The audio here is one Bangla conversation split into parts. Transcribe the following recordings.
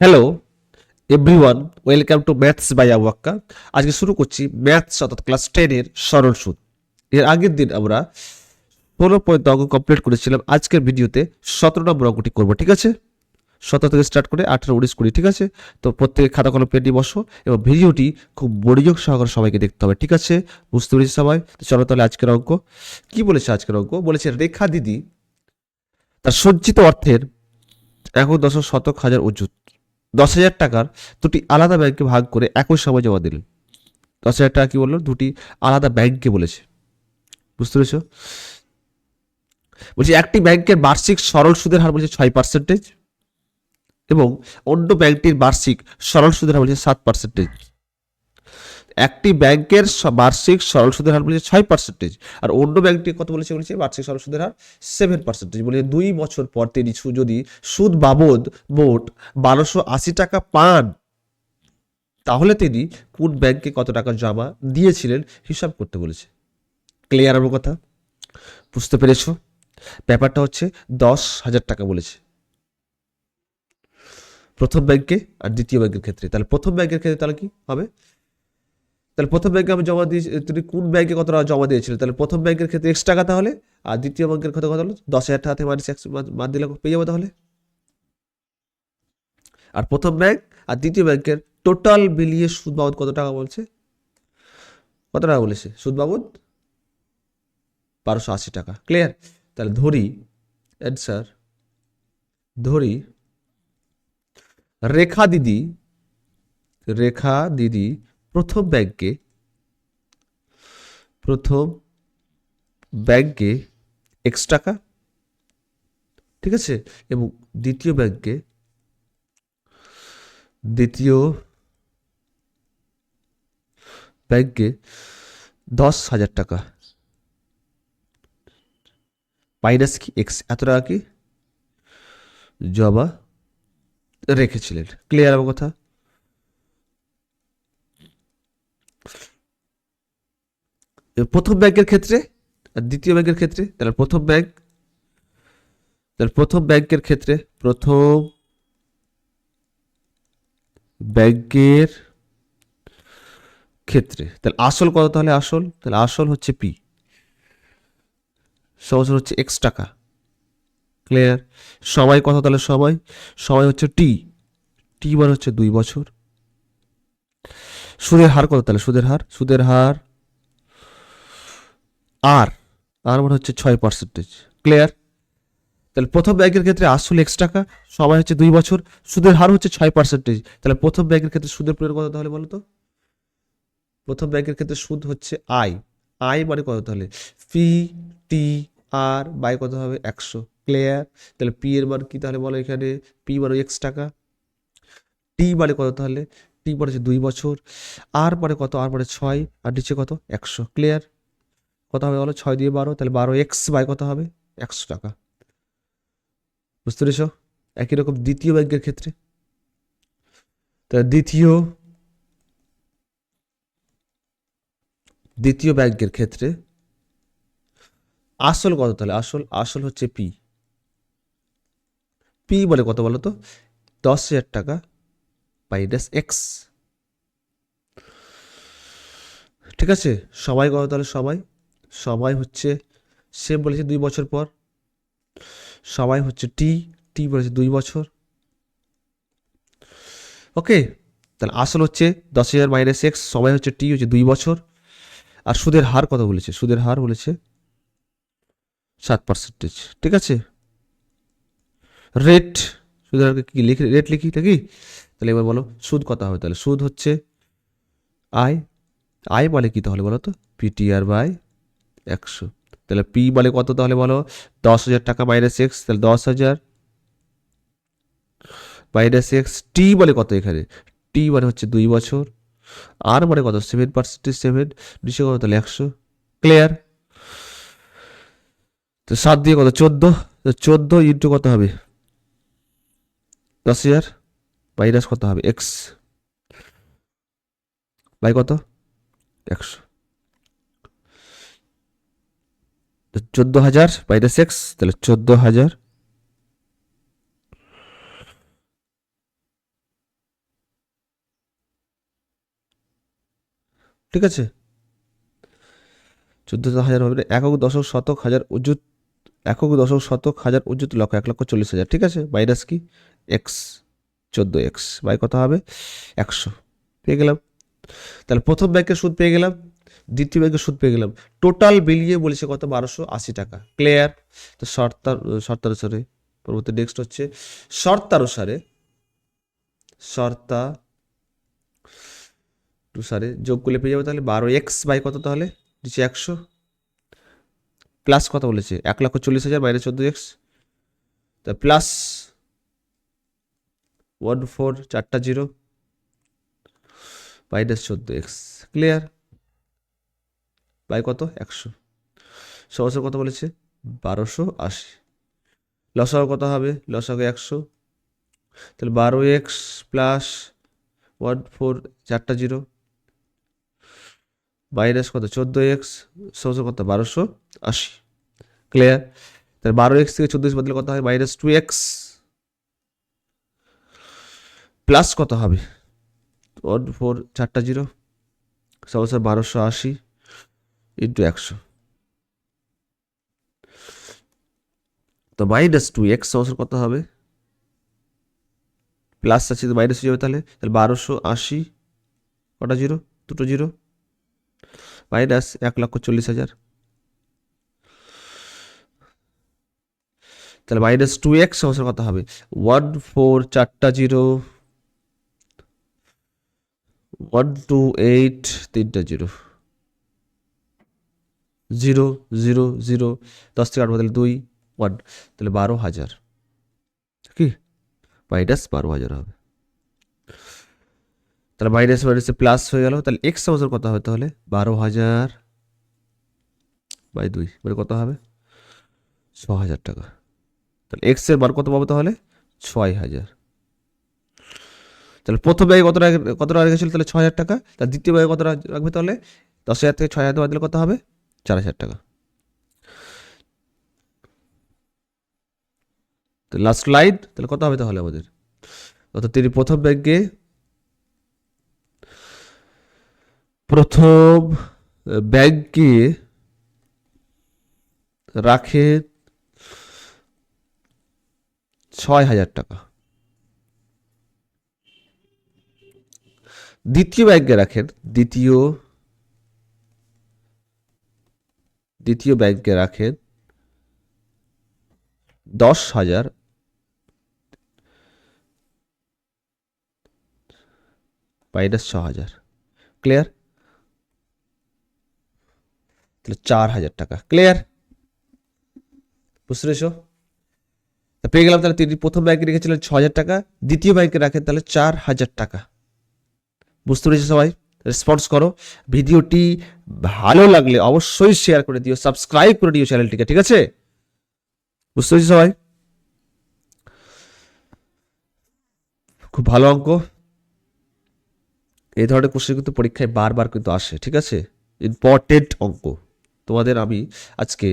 Hello everyone welcome to maths by আওয়াক্কা আজকে শুরু করছি ম্যাথস অর্থাৎ ক্লাস টেনের সরল সুদ। এর আগের দিন আমরা ষোলো পয়েন্ট অঙ্ক কমপ্লিট করেছিলাম। আজকের ভিডিওতে সতেরো নম্বর অঙ্কটি করব, ঠিক আছে? সতেরো থেকে স্টার্ট করে আঠেরো, উনিশ, কুড়ি, ঠিক আছে? তো প্রত্যেকে খাতা কলম পেন নিয়ে বসো এবং ভিডিওটি খুব মনোযোগ সহকারে সবাইকে দেখতে হবে, ঠিক আছে? বুঝতে পেরেছি সবাই? তো চলো তাহলে আজকের অঙ্ক। কি বলেছে আজকের অঙ্ক? বলেছে, রেখা দিদি তার সজ্জিত অর্থের এখন দশ শতক হাজার অজুত দশ হাজার টাকার দুটি আলাদা ব্যাংকে ভাগ করে একই সময় জমা দিলেন। দশ হাজার টাকা কী বলল? দুটি আলাদা ব্যাংকে বলেছে। বুঝতে পেরেছ? বলছি, একটি ব্যাংকের বার্ষিক সরল সুদের হার বলছে ছয় পার্সেন্টেজ এবং অন্য ব্যাংকটির বার্ষিক সরল সুদের হার বলছে সাত পার্সেন্টেজ একটি ব্যাংকের বার্ষিক সরল সুদের হার বলেছে ছয় পার্সেন্টেজ আর অন্য ব্যাংকটি কত বলেছে বলেছে? বার্ষিক সরল সুদের হার সেভেন পার্সেন্টেজ বলে দুই বছর পর তিনি যদি সুদ বাবদ মোট বারোশো আশি টাকা পান, তাহলে তিনি কোন ব্যাংকে কত টাকা জমা দিয়েছিলেন হিসাব করতে বলেছে। ক্লিয়ার আমার কথা? বুঝতে পেরেছ? ব্যাপারটা হচ্ছে দশ হাজার টাকা বলেছে। প্রথম ব্যাংকে আর দ্বিতীয় ব্যাংকের ক্ষেত্রে। তাহলে প্রথম ব্যাংকের ক্ষেত্রে তাহলে কি হবে? তাহলে প্রথম ব্যাংকে আমি জমা দিয়ে তুমি কোন ব্যাংকে কত টাকা জমা দিয়েছিলে? তাহলে প্রথম ব্যাংকের ক্ষেত্রে এক্স টাকা তাহলে? আর দ্বিতীয় ব্যাংকের ক্ষেত্রে কত হলো? দশ হাজার টাকা থেকে মাইনাস একশো বাদ দিলে পেয়ে যাব তাহলে? আর প্রথম ব্যাংক আর দ্বিতীয় ব্যাংকের টোটাল মিলিয়ে সুদ বাবদ কত টাকা বলছে? কত টাকা বলেছে? সুদ বাবদ বারোশো আশি টাকা। ক্লিয়ার তাহলে ধরি অ্যান্সার ধরি, রেখা দিদি রেখা দিদি প্রথম ব্যাংকে প্রথম ব্যাংকে এক্স টাকা, ঠিক আছে? এবং দ্বিতীয় ব্যাংকে দ্বিতীয় ব্যাংকে দশ হাজার টাকা। মাইনাস কি এক্স এত টাকা কি? জমা রেখেছিলেন। ক্লিয়ার আমার কথা? প্রথম ব্যাংকের ক্ষেত্রে, আর দ্বিতীয় ব্যাংকের ক্ষেত্রে, তাহলে প্রথম ব্যাংক, তাহলে প্রথম ব্যাংকের ক্ষেত্রে, প্রথম ব্যাংকের ক্ষেত্রে, তাহলে আসল কত তাহলে আসল? তাহলে আসল হচ্ছে পি সহজ হচ্ছে এক্স টাকা। ক্লিয়ার সময় কত তাহলে সময়? সময় হচ্ছে টি টি মানে হচ্ছে দুই বছর। সুদের হার কত তাহলে? সুদের হার? সুদের হার আর আর মানে হচ্ছে ছয় পার্সেন্টেজ ক্লিয়ার তাহলে প্রথম ব্যাংকের ক্ষেত্রে আসল এক্স টাকা, সময় হচ্ছে দুই বছর, সুদের হার হচ্ছে ছয় পার্সেন্টেজ তাহলে প্রথম ব্যাংকের ক্ষেত্রে সুদের প্রয়োগ কত তাহলে বলো তো প্রথম ব্যাংকের ক্ষেত্রে সুদ হচ্ছে আই আই মানে কত তাহলে? পি টি আর বাই কত হবে? একশো। ক্লিয়ার তাহলে পি এর মান কি তাহলে বলো এখানে? পি মানে এক্স টাকা। টি মানে কত তাহলে? টি মানে হচ্ছে দুই বছর। আর মানে কত? আর মানে ছয়। আর নিচে কত? একশো। ক্লিয়ার কত হবে বলো? ছয় দিয়ে বারো, তাহলে বারো এক্স বাই কত হবে? একশো টাকা। বুঝতে পেরেছ? একই রকম দ্বিতীয় ব্যাংকের ক্ষেত্রে। তাহলে দ্বিতীয় দ্বিতীয় ব্যাংকের ক্ষেত্রে আসল কত তাহলে? আসল আসল হচ্ছে পি। পি বলে কত বলো তো? দশ হাজার টাকা মাইনাস এক্স ঠিক আছে? সবাই কত তাহলে? সময় সময় হচ্ছে সে বলেছে দুই বছর পর। সবাই হচ্ছে টি টি বলেছে দুই বছর। ওকে তাহলে আসল হচ্ছে দশ হাজার মাইনাস এক্স সময় হচ্ছে টি হচ্ছে দুই বছর। আর সুদের হার কত বলেছে? সুদের হার বলেছে সাত পার্সেন্টেজ ঠিক আছে? রেট সুদের হারকে কি লিখি রেট লিখি নাকি তাহলে এবার বলো, সুদ কত হবে? তাহলে সুদ হচ্ছে আয় আয় বলে কি তাহলে বলো তো? পিটিআর বাই একশো। তাহলে পি বলে কত তাহলে বলো? দশ হাজার টাকা মাইনাস এক্স তাহলে দশ হাজার মাইনাস এক্স টি বলে কত এখানে? টি মানে হচ্ছে দুই বছর। আর মানে কত? সেভেন পার্সেন্টেজ সেভেন নিচে কত? তাহলে একশো। ক্লিয়ার তো সাত দিয়ে কত? চোদ্দ। তো চোদ্দ ইন্টু কত হবে? দশ হাজার। মাইনাস কত হবে? এক্স বাই কত? একশো। তো চোদ্দ হাজার বাইরে সিক্স তাহলে চোদ্দ হাজার ঠিক আছে? চোদ্দ হাজার হবে মানে একক দশক শতক হাজার অযুত একক দশক শতক হাজার অযুত লক্ষ, এক লক্ষ চল্লিশ হাজার, ঠিক আছে? বাইরাস কি? এক্স চোদ্দ এক্স বাই কত হবে? একশো, পেয়ে গেলাম। তাহলে প্রথম ব্যাংকের সুদ পেয়ে গেলাম। দ্বিতীয় ব্যাংকের সুদ পেয়ে গেলাম। টোটাল বিলিয়ে বলেছে কত? বারোশো আশি টাকা। ক্লিয়ার তো শর্ত শর্তানুসারে পরবর্তী নেক্সট হচ্ছে শর্তানুসারে শর্তা সারে যোগ করলে পেয়ে যাবে তাহলে বারো। এক্স বাই কত তাহলে? নিচে একশো। প্লাস কত বলেছে? এক লক্ষ চল্লিশ হাজার বাইরে চোদ্দ এক্স তা প্লাস ওয়ান ফোর চারটা জিরো মাইনাস চোদ্দ এক্স ক্লিয়ার বাই কত? একশো। সহসে কত বলেছে? বারোশো আশি। লসাগু কত হবে? লসাগু একশো। তাহলে বারো এক্স প্লাস ওয়ান ফোর চারটা জিরো। মাইনাস কত? চোদ্দ এক্স সহসে কত? বারোশো আশি। ক্লিয়ার? তাহলে বারো এক্স থেকে চোদ্দ বদলে কত হয়? মাইনাস টু এক্স প্লাস কত হবে? ওয়ান ফোর চারটা জিরো। সহসে বারোশো আশি। ইন্টু একশো তো মাইনাস টু এক্স সহসে কত হবে? প্লাস আছে তো মাইনাস হয়ে যাবে তাহলে? তাহলে বারোশো আশি কটা জিরো দুটো জিরো মাইনাস এক লক্ষ চল্লিশ হাজার। তাহলে মাইনাস টু এক্স সমস্যার কথা হবে? ওয়ান ফোর চারটা জিরো ওয়ান টু এইট তিনটা জিরো জিরো জিরো জিরো, দশ থেকে আট বদলে দুই ওয়ান তাহলে বারো হাজার। কি? মাইনাস বারো হাজার হবে। তাহলে মাইনাস মাইনাসে প্লাস হয়ে গেল, তাহলে এক্স সমস্যার কত হবে তাহলে? বারো হাজার বাই দুই মানে কত হবে? ছ হাজার টাকা। তাহলে এক্সের বার কত পাবো তাহলে? ছয় হাজার। তাহলে প্রথম ব্যাগে কত কত টাকা রেখেছিল তাহলে ছ হাজার টাকা? তার দ্বিতীয় ব্যাগে কত রাখবে তাহলে? দশ হাজার থেকে ছয় হাজার বাদ দিলে কত হবে? চার হাজার টাকা। লাস্ট স্লাইড তাহলে কত হবে তাহলে আমাদের? অর্থাৎ তিনি প্রথম ব্যাংকে প্রথম ব্যাংকে রাখে ছয় হাজার টাকা। দ্বিতীয় ব্যাংকে রাখেন, দ্বিতীয় দ্বিতীয় ব্যাংকে রাখেন দশ হাজার। মাইনাস ছ হাজার। ক্লিয়ার? তাহলে চার হাজার টাকা। ক্লিয়ার? বুঝতে পেরেছ? পেয়ে গেলাম তাহলে তিনি প্রথম ব্যাংকে রেখেছিলেন ছ হাজার টাকা, দ্বিতীয় ব্যাংকে রাখেন তাহলে চার হাজার টাকা। বুঝতে পেরেছ সবাই? রেসপন্স করো। ভিডিওটি ভালো লাগলে অবশ্যই শেয়ার করে দিও সাবস্ক্রাইব করে দিও চ্যানেলটিকে ঠিক আছে? বুঝতে পেরেছি সবাই? খুব ভালো অঙ্ক। এই ধরনের কোশ্চেন কিন্তু পরীক্ষায় বারবার কিন্তু আসে, ঠিক আছে? ইম্পর্টেন্ট অঙ্ক। তোমাদের আমি আজকে,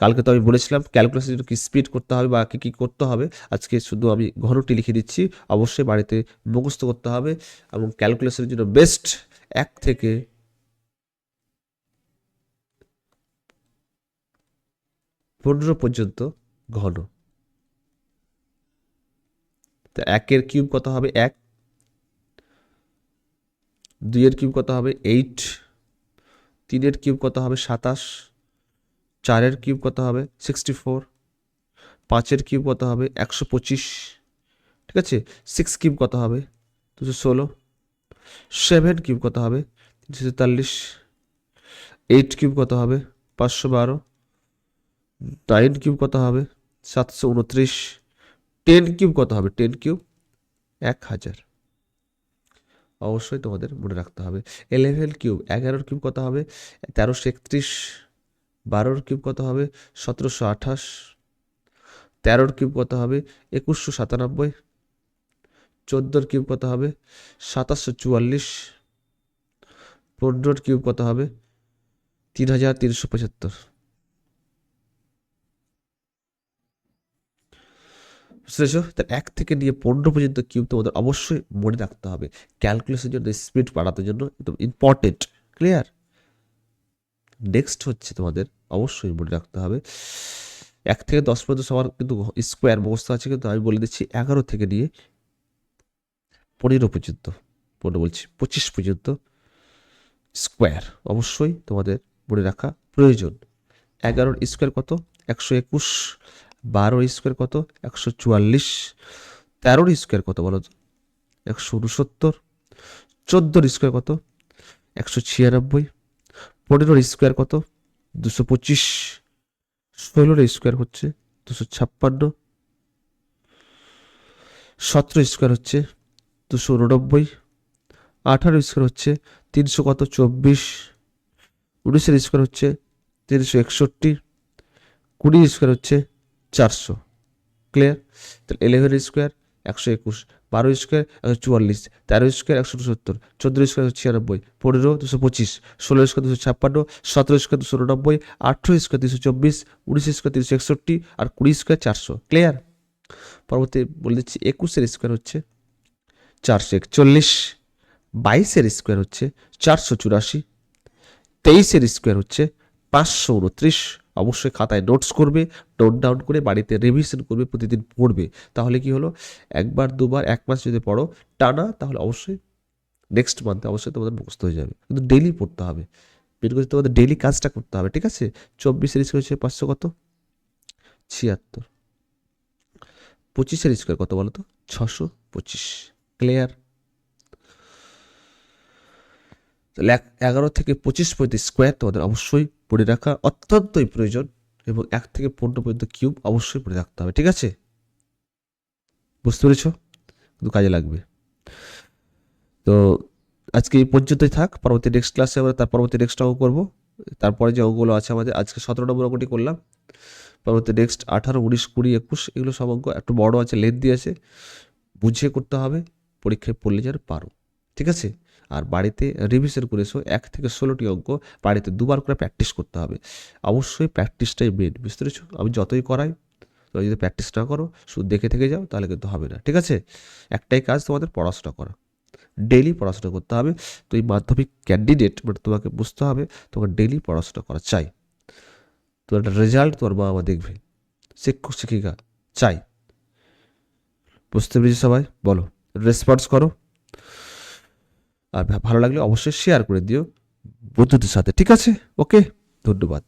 কালকে তো আমি বলেছিলাম ক্যালকুলেশন জন্য কি স্পিড করতে হবে বা কী কী করতে হবে। আজকে শুধু আমি ঘনটি লিখে দিচ্ছি। অবশ্যই বাড়িতে মুখস্থ করতে হবে এবং ক্যালকুলেশনের জন্য বেস্ট এক থেকে পনেরো পর্যন্ত ঘন। তা একের কিউব কত হবে? এক। দুইয়ের কিউব কত হবে? এইট। তিনের কিউব কত হবে? সাতাশ। চারের কিউব কত হবে? Sixty four. পাঁচের কিউব কত হবে? একশো পঁচিশ। ঠিক আছে? সিক্স কিউব কত হবে? দুশো ষোলো। সেভেন কিউব কত হবে? তিনশো তেতাল্লিশ। এইট কিউব কত হবে? পাঁচশো বারো। নাইন কিউব কত হবে? সাতশো উনত্রিশ। টেন কিউব কত হবে? Ten cube? এক হাজার। অবশ্যই তোমাদের মনে রাখতে হবে। এলেভেন কিউব, এগারোর কিউব কত হবে? তেরোশো একত্রিশ। বারোর কিউব কত হবে? সতেরোশো আঠাশ। তেরোর কিউব কত হবে? একুশশো সাতানব্বই। চোদ্দোর কিউব কত হবে? সাতাশশো চুয়াল্লিশ। পনেরোর কিউব কত হবে? তিন হাজার তিনশো পঁচাত্তর। বুঝতেছো তার এক থেকে নিয়ে পনেরো পর্যন্ত কিউব তোমাদের অবশ্যই মনে রাখতে হবে। ক্যালকুলেশনের জন্য স্পিড বাড়ানোর জন্য একদম ইম্পর্টেন্ট ক্লিয়ার নেক্সট হচ্ছে তোমাদের অবশ্যই মনে রাখতে হবে। এক থেকে দশ পর্যন্ত সবার কিন্তু স্কোয়ার ব্যবস্থা আছে, কিন্তু আমি বলে দিচ্ছি এগারো থেকে নিয়ে পনেরো পর্যন্ত, পনেরো বলছি, পঁচিশ পর্যন্ত স্কোয়ার অবশ্যই তোমাদের মনে রাখা প্রয়োজন। এগারোর স্কোয়ার কত? একশো একুশ। বারোর স্কোয়ার কত? একশো চুয়াল্লিশ। তেরোর স্কোয়ার কত বলো তো? একশো উনসত্তর। চোদ্দোর স্কোয়ার কত? একশো ছিয়ানব্বই। পনেরোর স্কোয়ার কত? দুশো পঁচিশ। ষোলোর স্কোয়ার হচ্ছে দুশো ছাপ্পান্ন। সতেরো স্কোয়ার হচ্ছে দুশো উননব্বই আঠারো স্কোয়ার হচ্ছে তিনশো কত চব্বিশ উনিশের স্কোয়ার হচ্ছে তিনশো একষট্টি কুড়ি স্কোয়ার হচ্ছে চারশো ক্লিয়ার তাহলে ইলেভেন স্কোয়ার একশো একুশ বারো স্কোয়ার একশো চুয়াল্লিশ তেরো স্কোয়ার একশো উনসত্তর চোদ্দ স্কোয়ার একশো ছিয়ানব্বই পনেরো দুশো পঁচিশ ষোলো স্কোয়ার দুশো ছাপ্পান্ন সতেরো স্কোয়ার দুশো উননব্বই আঠেরো স্কোয়ার দুশো চব্বিশ উনিশ স্কোয়ার তিনশো একষট্টি আর কুড়ি স্কোয়ার চারশো ক্লিয়ার পরবর্তী বলে দিচ্ছি একুশের স্কোয়ার হচ্ছে চারশো একচল্লিশ, বাইশের স্কোয়ার হচ্ছে চারশো চুরাশি, তেইশের স্কোয়ার হচ্ছে পাঁচশো উনত্রিশ। অবশ্যই খাতায় নোটস করবে নোট ডাউন করে বাড়িতে রিভিশন করবে, প্রতিদিন পড়বে। তাহলে কি হলো? একবার, দুবার, এক মাস যদি পড়ো, টানা, তাহলে অবশ্যই নেক্সট মান্থে অবশ্যই তোমাদের মুখস্থ হয়ে যাবে। কিন্তু ডেলি পড়তে হবে। মেন করে তোমাদের ডেলি কাজটা করতে হবে, ঠিক আছে? চব্বিশের স্কোয়ার হচ্ছে পাঁচশো কত? ছিয়াত্তর। পঁচিশের স্কোয়ার কত বলো তো ছশো পঁচিশ। ক্লিয়ার তাহলে এগারো থেকে পঁচিশ পর্যন্ত স্কোয়ার তোমাদের অবশ্যই পড়ে রাখা অত্যন্তই প্রয়োজন এবং এক থেকে পনেরো পর্যন্ত কিউব অবশ্যই পড়ে রাখতে হবে, ঠিক আছে? বুঝতে পেরেছ? কিন্তু কাজে লাগবে। তো আজকে এই পর্যন্তই থাক, পরবর্তী নেক্সট ক্লাসে আমরা তার পরবর্তী নেক্সট অঙ্ক করব। তারপরে যে অঙ্কগুলো আছে আমাদের, আজকে সতেরো নম্বর অঙ্কটি করলাম। পরবর্তী নেক্সট আঠারো, উনিশ, কুড়ি, একুশ, এগুলো সব অঙ্ক একটু বড় আছে লেন্থি আছে, বুঝিয়ে করতে হবে। পরীক্ষায় পড়লে যেন পারো, ঠিক আছে? আর বাড়িতে রিভিশন করে এসো, এক থেকে ষোলোটি অঙ্ক বাড়িতে দুবার করে প্র্যাকটিস করতে হবে। অবশ্যই প্র্যাকটিসটাই মেন বুঝতে পেরেছ? আমি যতই করাই তোমরা যদি প্র্যাকটিস না করো, শুধু দেখে থেকে যাও, তাহলে কিন্তু হবে না, ঠিক আছে? একটাই কাজ তোমাদের পড়াশোনা করা। ডেলি পড়াশোনা করতে হবে। তো এই মাধ্যমিক ক্যান্ডিডেট বাট তোমাকে বুঝতে হবে তোমাকে ডেলি পড়াশোনা করা, চাই। তোমার একটা রেজাল্ট তোমার মা বাবা দেখবে, শিক্ষক, শিক্ষিকা, চাই। বুঝতে পেরেছি সবাই? বলো। রেসপন্স করো। আর ভালো লাগলে অবশ্যই শেয়ার করে দিও বন্ধুদের সাথে, ঠিক আছে? ওকে ধন্যবাদ।